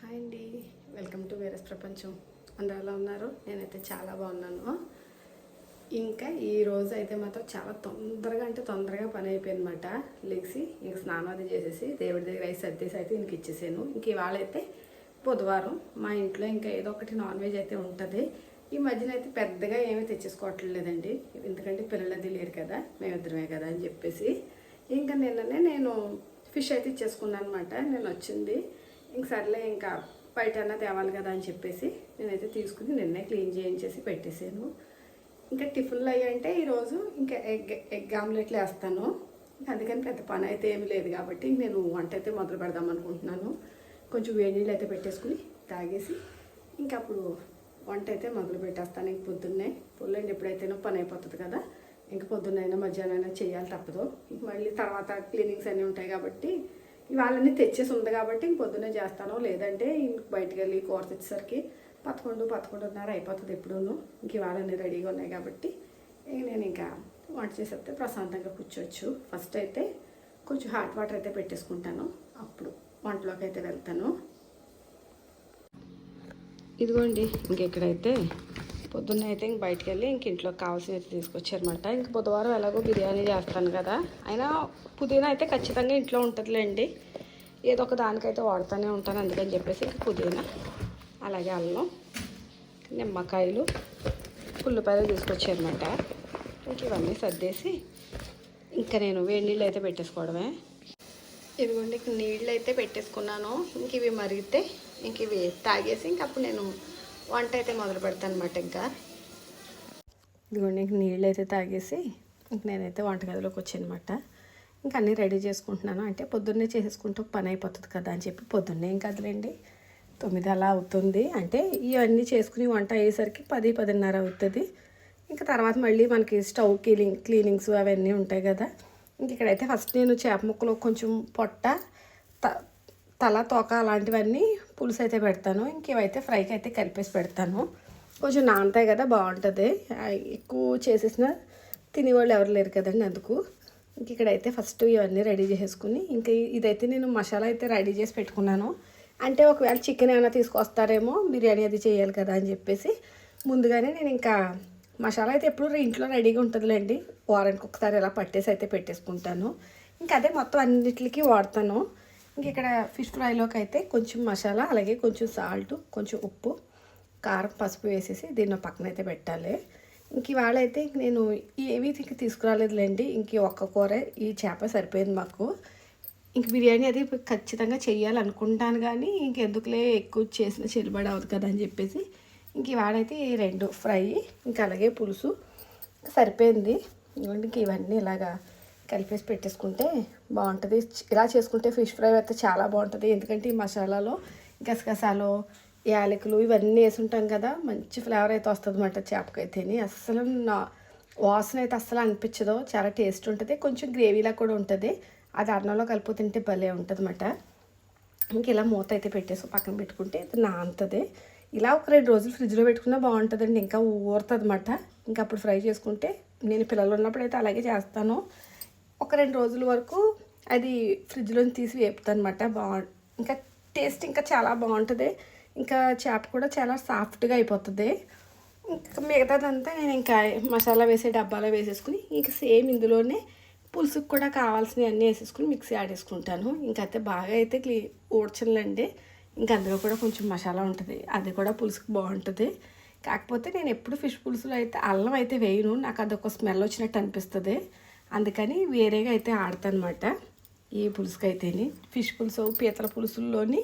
Hi అండి. Welcome to వేరస్ ప్రపంచం. అందరూ ఎలా ఉన్నారు? నేనైతే చాలా బాగున్నాను. ఇంకా ఈ రోజు అయితే మాత్రం చాలా తొందరగా అంటే తొందరగా పని అయిపోయిందన్నమాట. లెగిసి ఇంక స్నానం అది చేసేసి దేవుడి దగ్గర అయితే సర్దేసి అయితే ఇంక ఇచ్చేసాను. ఇంక ఇవాళ అయితే బుధవారం మా ఇంట్లో ఇంకా ఏదో ఒకటి నాన్ వెజ్ అయితే ఉంటుంది. ఈ మధ్యన అయితే పెద్దగా ఏమీ తెచ్చేసుకోవట్లేదండి. ఎందుకంటే పిల్లలు అది లేరు కదా మేమిద్దరమే కదా అని చెప్పేసి. ఇంకా నిన్ననే నేను ఫిష్ అయితే ఇచ్చేసుకున్నాను అనమాట నేను వచ్చింది ఇంక సర్లే ఇంకా బయట తేవాలి కదా అని చెప్పేసి నేనైతే తీసుకుని నిన్నే క్లీన్ చేయించేసి పెట్టేశాను. ఇంకా టిఫిన్లు అయ్యంటే అంటే ఈరోజు ఇంకా ఎగ్ ఎగ్ ఆమ్లెట్లు వేస్తాను. అందుకని పెద్ద పని అయితే ఏమి లేదు కాబట్టి నేను వంట అయితే మొదలు పెడదాం అనుకుంటున్నాను. కొంచెం వేడి నీళ్ళు అయితే పెట్టేసుకుని తాగేసి ఇంకా అప్పుడు వంట అయితే మొదలు పెట్టేస్తాను ఇంక పొద్దున్నే. పొల్లండి ఎప్పుడైతేనో పని అయిపోతుంది కదా. ఇంక పొద్దున్నైనా మధ్యాహ్నం అయినా చేయాలి తప్పదు. ఇంక మళ్ళీ తర్వాత క్లీనింగ్స్ అన్నీ ఉంటాయి కాబట్టి ఇవాళన్నీ తెచ్చేసి ఉంది కాబట్టి ఇంక పొద్దున్నే చేస్తాను లేదంటే బయటకు వెళ్ళి కూర తెచ్చేసరికి పదకొండు పదకొండున్నర అయిపోతుంది ఎప్పుడూను. ఇంక ఇవాళని రెడీగా ఉన్నాయి కాబట్టి నేను ఇంకా వంట చేసేస్తే ప్రశాంతంగా కూర్చోవచ్చు. ఫస్ట్ అయితే కొంచెం హాట్ వాటర్ అయితే పెట్టేసుకుంటాను. అప్పుడు వంటలోకి అయితే వెళ్తాను. ఇదిగోండి ఇంకెక్కడైతే పొద్దున్న అయితే ఇంక బయటికి వెళ్ళి ఇంక ఇంట్లోకి కావాల్సినవి తీసుకొచ్చారనమాట ఇంక బుధవారం ఎలాగో బిర్యానీ చేస్తాను కదా. అయినా పుదీనా అయితే ఖచ్చితంగా ఇంట్లో ఉంటుందిలేండి. ఏదో ఒక దానికైతే వాడుతూనే ఉంటాను అందుకని చెప్పేసి ఇంక పుదీనా అలాగే అల్లం నిమ్మకాయలు ఉల్లిపాయలు తీసుకొచ్చారనమాట ఇంక ఇవన్నీ సర్దేసి ఇంకా నేను వేడి నీళ్ళు అయితే పెట్టేసుకోవడమే. ఇదిగోండి నీళ్ళు అయితే పెట్టేసుకున్నాను. ఇంక ఇవి మరిగితే ఇంక ఇవి తాగేసి ఇంక అప్పుడు నేను వంట అయితే మొదలు పెడతాను అనమాట ఇంకా. ఇదిగోండి ఇంక నీళ్ళు అయితే తాగేసి ఇంక నేనైతే వంటగదిలోకి వచ్చానమాట. ఇంకా అన్నీ రెడీ చేసుకుంటున్నాను. అంటే పొద్దున్నే చేసేసుకుంటూ పని అయిపోతుంది కదా అని చెప్పి పొద్దున్నే ఏం కదలండి? తొమ్మిది అలా అవుతుంది. అంటే ఇవన్నీ చేసుకుని వంట అయ్యేసరికి పది పదిన్నర అవుతుంది. ఇంకా తర్వాత మళ్ళీ మనకి స్టవ్ క్లీనింగ్ క్లీనింగ్స్ అవన్నీ ఉంటాయి కదా. ఇంక ఇక్కడైతే ఫస్ట్ నేను చేప ముక్కలు కొంచెం పొట్ట త తల తోక అలాంటివన్నీ పులుసు అయితే పెడతాను. ఇంకేవైతే ఫ్రైకి అయితే కలిపేసి పెడతాను. కొంచెం నానతాయి కదా బాగుంటుంది. ఎక్కువ చేసేసిన తినేవాళ్ళు ఎవరు లేరు కదండి అందుకు. ఇంక ఇక్కడైతే ఫస్ట్ ఇవన్నీ రెడీ చేసుకుని ఇంకా ఇదైతే నేను మసాలా అయితే రెడీ చేసి పెట్టుకున్నాను. అంటే ఒకవేళ చికెన్ ఏమైనా తీసుకొస్తారేమో బిర్యానీ అది చేయాలి కదా అని చెప్పేసి ముందుగానే నేను ఇంకా మసాలా అయితే ఎప్పుడు ఇంట్లో రెడీగా ఉంటుందిలేండి. వారానికి ఒకసారి ఇలా పట్టేసి అయితే పెట్టేసుకుంటాను. ఇంకా అదే మొత్తం అన్నిటికీ వాడతాను. ఇంక ఇక్కడ ఫిష్ ఫ్రైలోకి అయితే కొంచెం మసాలా అలాగే కొంచెం సాల్ట్ కొంచెం ఉప్పు కారం పసుపు వేసేసి దీన్ని పక్కన అయితే పెట్టాలి. ఇంక ఇవాళ అయితే నేను ఏవి ఇంక తీసుకురాలేదులేండి. ఇంక ఒక్క కూర ఈ చేప సరిపోయింది మాకు. ఇంక బిర్యానీ అది ఖచ్చితంగా చేయాలనుకుంటాను కానీ ఇంకెందుకులే ఎక్కువ చేసిన చెల్లుబడి అవుతుంది కదా అని చెప్పేసి ఇంక ఇవాడైతే ఈ రెండు ఫ్రై ఇంకా అలాగే పులుసు. సరిపోయింది. ఇంక ఇవన్నీ ఇలాగా కలిపేసి పెట్టేసుకుంటే బాగుంటుంది. ఇలా చేసుకుంటే ఫిష్ ఫ్రై అయితే చాలా బాగుంటుంది. ఎందుకంటే ఈ మసాలాలో గసగసాలు యాలకులు ఇవన్నీ వేసి ఉంటాం కదా మంచి ఫ్లేవర్ అయితే వస్తుంది అన్నమాట చేపకైతేని. అస్సలు నా వాసన అయితే అస్సలు అనిపించదు చాలా టేస్ట్ ఉంటుంది కొంచెం గ్రేవీలా కూడా ఉంటుంది. అది అన్నంలో కలిపి తింటే భలే ఉంటుంది అనమాట ఇంక ఇలా మూత అయితే పెట్టేసి పక్కన పెట్టుకుంటే ఇది నానుతుంది. ఇలా ఒక రెండు రోజులు ఫ్రిడ్జ్లో పెట్టుకున్నా బాగుంటుందండి ఇంకా ఊరుతుంది అనమాట ఇంకా అప్పుడు ఫ్రై చేసుకుంటే నేను పిల్లలు ఉన్నప్పుడు అయితే అలాగే చేస్తాను. ఒక రెండు రోజుల వరకు అది ఫ్రిడ్జ్లో తీసి వేపుతాను అనమాట బాగు ఇంకా టేస్ట్ ఇంకా చాలా బాగుంటుంది. ఇంకా చేప కూడా చాలా సాఫ్ట్గా అయిపోతుంది. ఇంకా మిగతాదంతా నేను ఇంకా మసాలా వేసే డబ్బాలో వేసేసుకుని ఇంకా సేమ్ ఇందులోనే పులుసుకు కూడా కావాల్సినవి అన్నీ వేసేసుకుని మిక్సీ ఆడేసుకుంటాను ఇంకా అయితే బాగా అయితే క్లీ ఊడ్చనులండి. ఇంకా అందులో కూడా కొంచెం మసాలా ఉంటుంది. అది కూడా పులుసుకు బాగుంటుంది. కాకపోతే నేను ఎప్పుడు ఫిష్ పులుసులో అయితే అల్లం అయితే వేయను. నాకు అదొక స్మెల్ వచ్చినట్టు అనిపిస్తుంది. అందుకని వేరేగా అయితే ఆడతానమాట. ఈ పులుసుకైతేని. ఫిష్ పులుసు పీతల పులుసుల్లోని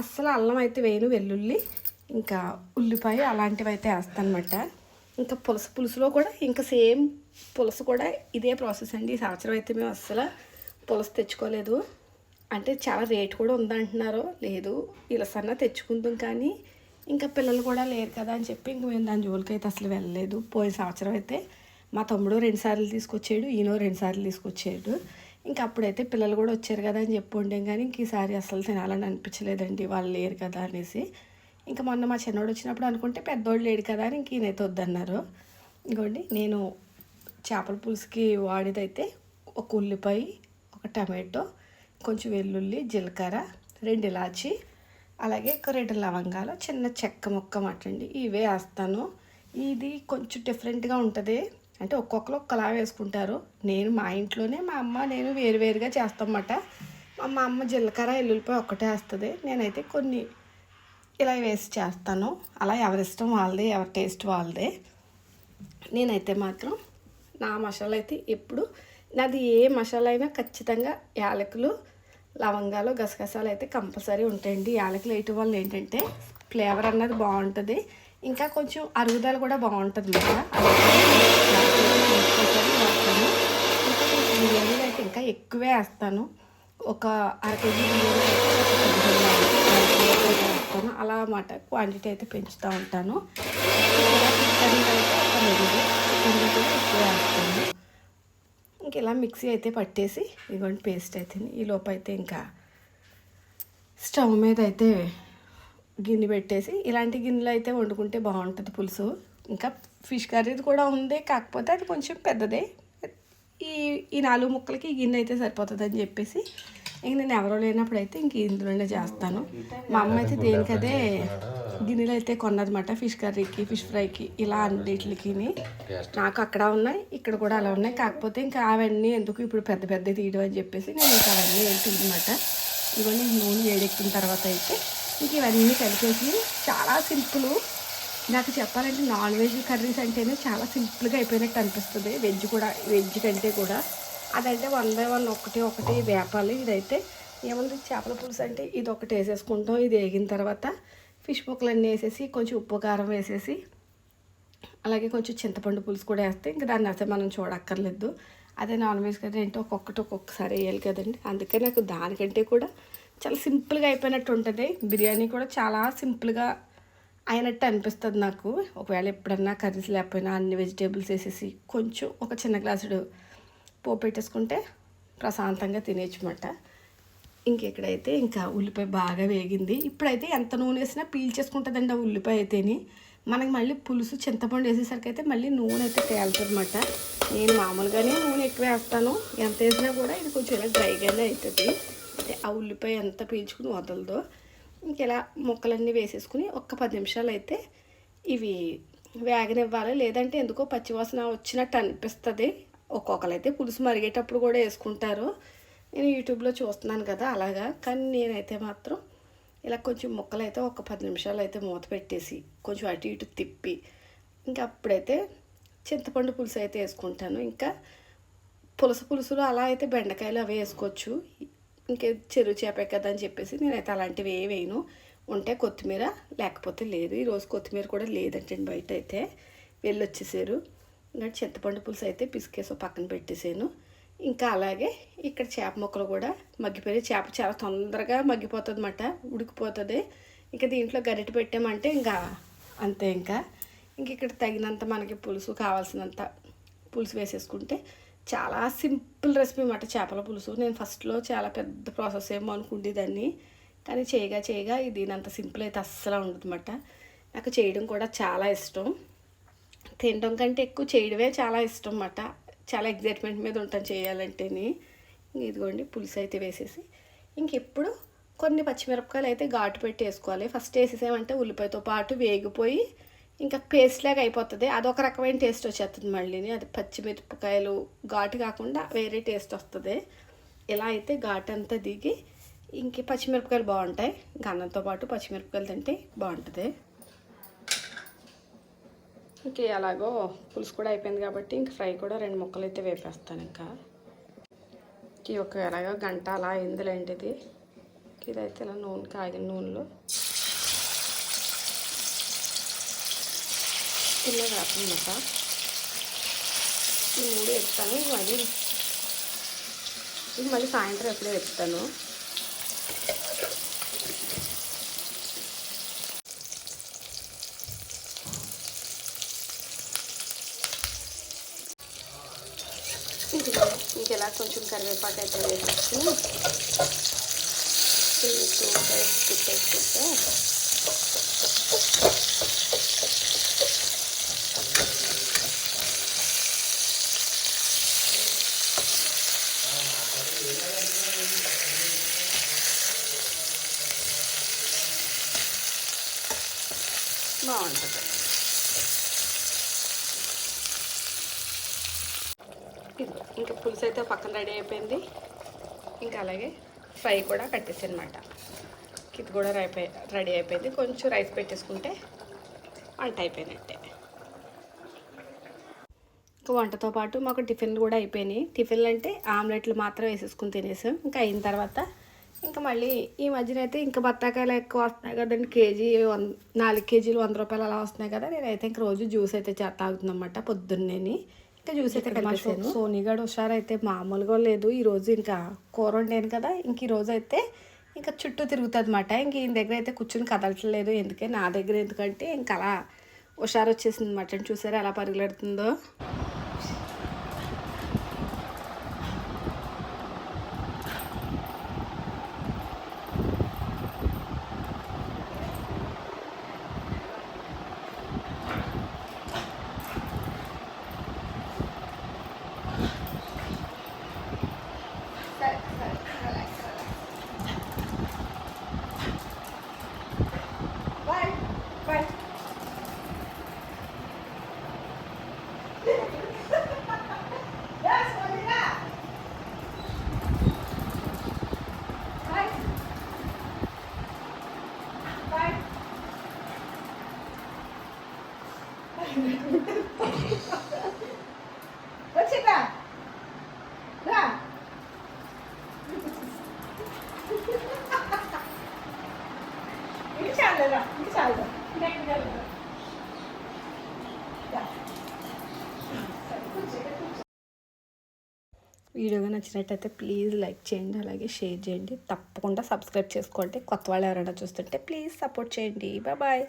అస్సలు అల్లం అయితే వేయను వెల్లుల్లి ఇంకా ఉల్లిపాయ అలాంటివి అయితే వేస్తానమాట ఇంకా పులుసు పులుసులో కూడా ఇంకా సేమ్ పులుసు కూడా ఇదే ప్రాసెస్ అండి. ఈ సంవత్సరం అయితే మేము అస్సలు పులుసు తెచ్చుకోలేదు. అంటే చాలా రేటు కూడా ఉందంటున్నారు లేదు ఇలసన్నా తెచ్చుకుందాం కానీ ఇంకా పిల్లలు కూడా లేరు కదా అని చెప్పి ఇంక మేము దాని జోలికి అయితే అసలు వెళ్ళలేదు. పోయిన సంవత్సరం అయితే మా తమ్ముడు రెండు సార్లు తీసుకొచ్చాడు ఈయనో రెండుసార్లు తీసుకొచ్చాడు. ఇంకా అప్పుడైతే పిల్లలు కూడా వచ్చారు కదా అని చెప్పి ఉండే కానీ ఇంక ఈసారి అసలు తినాలని అనిపించలేదండి. వాళ్ళు లేరు కదా అనేసి. ఇంకా మొన్న మా చిన్నోడు వచ్చినప్పుడు అనుకుంటే పెద్దోడు లేడు కదా అని ఇంక ఈయనైతే వద్దన్నారు. ఇంకోండి నేను చేపల పులుసుకి వాడేదైతే ఒక ఉల్లిపాయ ఒక టమాటో కొంచెం వెల్లుల్లి జీలకర్ర రెండు ఇలాచి అలాగే ఒక రెండు లవంగాలు చిన్న చెక్క మొక్క మటండి ఇవే వేస్తాను. ఇది కొంచెం డిఫరెంట్గా ఉంటుంది. అంటే ఒక్కొక్కరు ఒక్కలా వేసుకుంటారు. నేను మా ఇంట్లోనే మా అమ్మ నేను వేరువేరుగా చేస్తామన్నమాట. మా అమ్మ జీలకర్ర ఎల్లుల్లిపాయ ఒక్కటే వేస్తుంది. నేనైతే కొన్ని ఇలా వేసి చేస్తాను. అలా ఎవరిష్టం వాళ్ళదే ఎవరి టేస్ట్ వాళ్ళదే. నేనైతే మాత్రం నా మసాలా అయితే ఎప్పుడు నాది ఏ మసాలా అయినా ఖచ్చితంగా యాలకులు లవంగాలు గసగసాలు అయితే కంపల్సరీ ఉంటాయండి. యాలకులు వేయటం వల్ల ఏంటంటే ఫ్లేవర్ అన్నది బాగుంటుంది. ఇంకా కొంచెం అరుగుదల కూడా బాగుంటుంది అన్నమాట. ఇంకా కొంచెం అయితే ఇంకా ఎక్కువే వేస్తాను. ఒక అర కేజీ బిర్యానీ వేస్తాను. అలా అన్నమాట. క్వాంటిటీ అయితే పెంచుతూ ఉంటాను. ఎక్కువ వేస్తాను ఇంక ఇలా మిక్సీ అయితే పట్టేసి ఇదిగోండి పేస్ట్ అయితే ఈ లోపు అయితే ఇంకా స్టవ్ మీద అయితే గిన్నె పెట్టేసి ఇలాంటి గిన్నెలు అయితే వండుకుంటే బాగుంటుంది పులుసు. ఇంకా ఫిష్ కర్రీది కూడా ఉంది కాకపోతే అది కొంచెం పెద్దదే. ఈ ఈ నాలుగు ముక్కలకి ఈ గిన్నె అయితే సరిపోతుంది అని చెప్పేసి ఇంక నేను ఎవరో లేనప్పుడు అయితే ఇంక ఇందులోనే చేస్తాను. మా అమ్మ అయితే దేనికదే గిన్నెలు అయితే కొన్నదన్నమాట ఫిష్ కర్రీకి ఫిష్ ఫ్రైకి ఇలా అన్నిటికి నాకు అక్కడ ఉన్నాయి ఇక్కడ కూడా అలా ఉన్నాయి. కాకపోతే ఇంకా అవన్నీ ఎందుకు ఇప్పుడు పెద్ద పెద్ద తీయడం అని చెప్పేసి నేను ఇంకా అవన్నీ ఏంటి అనమాట ఇవన్నీ నూనె వేడెక్కిన తర్వాత అయితే ఇంక ఇవన్నీ కలిపేసి చాలా సింపుల్ నాకు చెప్పాలంటే నాన్ వెజ్ కర్రీస్ అంటేనే చాలా సింపుల్గా అయిపోయినట్టు అనిపిస్తుంది. వెజ్ కూడా వెజ్ కంటే కూడా. అదంటే వన్ బై వన్ ఒకటి ఒకటి వేపాలి. ఇదైతే ఏముంది? చేపల పులుసు అంటే ఇది ఒకటి వేసేసుకుంటాం. ఇది వేగిన తర్వాత ఫిష్ ముక్కలన్నీ వేసేసి కొంచెం ఉప్పు కారం వేసేసి అలాగే కొంచెం చింతపండు పులుసు కూడా వేస్తే ఇంకా దాన్ని అసలు మనం చూడక్కర్లేదు. అదే నాన్ వెజ్ కర్రీ అంటే ఒక్కొక్కటి ఒక్కొక్కసారి వేయాలి కదండి. అందుకే నాకు దానికంటే కూడా చాలా సింపుల్గా అయిపోయినట్టు ఉంటుంది. బిర్యానీ కూడా చాలా సింపుల్గా అయినట్టు అనిపిస్తుంది నాకు. ఒకవేళ ఎప్పుడన్నా కర్రీస్ లేకపోయినా అన్ని వెజిటేబుల్స్ వేసేసి కొంచెం ఒక చిన్న గ్లాసుడు పోపు పెట్టేసుకుంటే ప్రశాంతంగా తినేయచ్చమాట ఇంకెక్కడైతే ఇంకా ఉల్లిపాయ బాగా వేగింది. ఇప్పుడైతే ఎంత నూనె వేసినా పీల్చేసుకుంటుందండి ఆ ఉల్లిపాయ అయితేని. మనకి మళ్ళీ పులుసు చింతపండు వేసేసరికి అయితే మళ్ళీ నూనె అయితే తేలుతుందన్నమాట. నేను మామూలుగానే నూనె ఎక్కువ వేస్తాను. ఎంత వేసినా కూడా ఇది కొంచెం ఇలా డ్రైగానే అవుతుంది అయితే ఆ ఉల్లిపాయ ఎంత పీల్చుకుని వదలదో. ఇంకెలా ముక్కలన్నీ వేసేసుకుని ఒక్క పది నిమిషాలు అయితే ఇవి వేగనివ్వాలి. లేదంటే ఎందుకో పచ్చివాసన వచ్చినట్టు అనిపిస్తుంది. ఒక్కొక్కరు అయితే పులుసు మరిగేటప్పుడు కూడా వేసుకుంటారు. నేను యూట్యూబ్లో చూస్తున్నాను కదా అలాగా. కానీ నేనైతే మాత్రం ఇలా కొంచెం ముక్కలు అయితే ఒక పది నిమిషాలు అయితే మూత పెట్టేసి కొంచెం అటు ఇటు తిప్పి ఇంకా అప్పుడైతే చింతపండు పులుసు అయితే వేసుకుంటాను. ఇంకా పులస పులుసులు అలా అయితే బెండకాయలు అవి వేసుకోవచ్చు. ఇంకే చెరువు చేపే కదా అని చెప్పేసి నేనైతే అలాంటివి ఏ వేయను. ఉంటే కొత్తిమీర లేకపోతే లేదు. ఈరోజు కొత్తిమీర కూడా లేదంటండి బయట అయితే వెళ్ళి వచ్చేసారు ఇంకా చింతపండు పులుసు అయితే పిసికేసి పక్కన పెట్టేసాను. ఇంకా అలాగే ఇక్కడ చేప ముక్కలు కూడా మగ్గిపోయి చేప చాలా తొందరగా మగ్గిపోతుంది అన్నమాట ఉడికిపోతుంది. ఇంకా దీంట్లో గరిటె పెట్టామంటే ఇంకా అంతే ఇంకా. ఇంక ఇక్కడ తగినంత మనకి పులుసు కావాల్సినంత పులుసు వేసేసుకుంటే చాలా సింపుల్ రెసిపీ అన్నమాట చేపల పులుసు. నేను ఫస్ట్లో చాలా పెద్ద ప్రాసెస్ ఏమో అనుకుండేదాన్ని. కానీ చేయగా చేయగా ఇది అంత సింపుల్ అయితే అస్సలు ఉండదన్నమాట. నాకు చేయడం కూడా చాలా ఇష్టం. తినడం కంటే ఎక్కువ చేయడమే చాలా ఇష్టం అన్నమాట. చాలా ఎగ్జైట్మెంట్ మీద ఉంటాను చేయాలంటేని. ఇదిగోండి పులుసు అయితే వేసేసి. ఇంకెప్పుడు కొన్ని పచ్చిమిరపకాయలు అయితే ఘాటు పెట్టి వేసుకోవాలి. ఫస్ట్ వేసేసామంటే ఉల్లిపాయతో పాటు వేగిపోయి ఇంకా పేస్ట్ లాగా అయిపోతుంది. అదొక రకమైన టేస్ట్ వచ్చేస్తుంది మళ్ళీ. అది పచ్చిమిరపకాయలు ఘాటు కాకుండా వేరే టేస్ట్ వస్తుంది. ఇలా అయితే ఘాటు అంతా దిగి ఇంక పచ్చిమిరపకాయలు బాగుంటాయి. గన్నంతో పాటు పచ్చిమిరపకాయలు తింటే బాగుంటుంది. ఇంక అలాగో పులుసు కూడా అయిపోయింది కాబట్టి ఇంక ఫ్రై కూడా రెండు ముక్కలు అయితే వేపేస్తాను ఇంకా. ఒక ఎలాగో గంట అలా అయిందిలేంటిది ఇదైతే ఇలా నూనె కాగిన నూనెలో ఇలా వేపనమాట ఈ మూడు ఎత్తాను మళ్ళీ ఇది మళ్ళీ సాయంత్రం ఎప్పుడే ఎత్తాను ఇంకెలా కొంచెం కరివేపాకు అయితే వేసేసుకుని టూ సైడ్స్ తిప్పేసుకుంటే బాగుంటుంది ఇదిగో ఇంకా పులుసు అయితే పక్కన రెడీ అయిపోయింది. ఇంకా అలాగే ఫ్రై కూడా కట్టేసి అనమాట ఇది కూడా రైపై రెడీ అయిపోయింది. కొంచెం రైస్ పెట్టేసుకుంటే వంట అయిపోయినట్టే. ఇంకా వంటతో పాటు మాకు టిఫిన్లు కూడా అయిపోయినాయి. టిఫిన్లు అంటే ఆమ్లెట్లు మాత్రం వేసేసుకుని తినేసాం. ఇంకా అయిన తర్వాత ఇంకా మళ్ళీ ఈ మధ్యన అయితే ఇంకా బత్తాకాయలు ఎక్కువ వస్తున్నాయి కదండి. కేజీ వన్ నాలుగు కేజీలు వంద రూపాయలు అలా వస్తున్నాయి కదా. నేనైతే ఇంక రోజు జ్యూస్ అయితే చే- తాగుతుందన్నమాట పొద్దున్నేని. ఇంకా అయితే కలిపేసాను సోనిగాడు హుషారు అయితే మామూలుగా లేదు. ఈరోజు ఇంకా కూర వండాను కదా ఇంక ఈరోజు అయితే ఇంకా చుట్టూ తిరుగుతుంది అనమాట ఇంక ఈయన దగ్గర అయితే కూర్చుని కదలట్లేదు. ఎందుకే? నా దగ్గర ఎందుకంటే ఇంకా అలా హుషారు వచ్చేసింది అనమాట చూసారా ఎలా పరుగులెడుతుందో వీడియోగా నచ్చినట్టయితే ప్లీజ్ లైక్ చేయండి అలాగే షేర్ చేయండి తప్పకుండా సబ్స్క్రైబ్ చేసుకోండి కొత్త వాళ్ళు ఎవరైనా చూస్తుంటే ప్లీజ్ సపోర్ట్ చేయండి బాయ్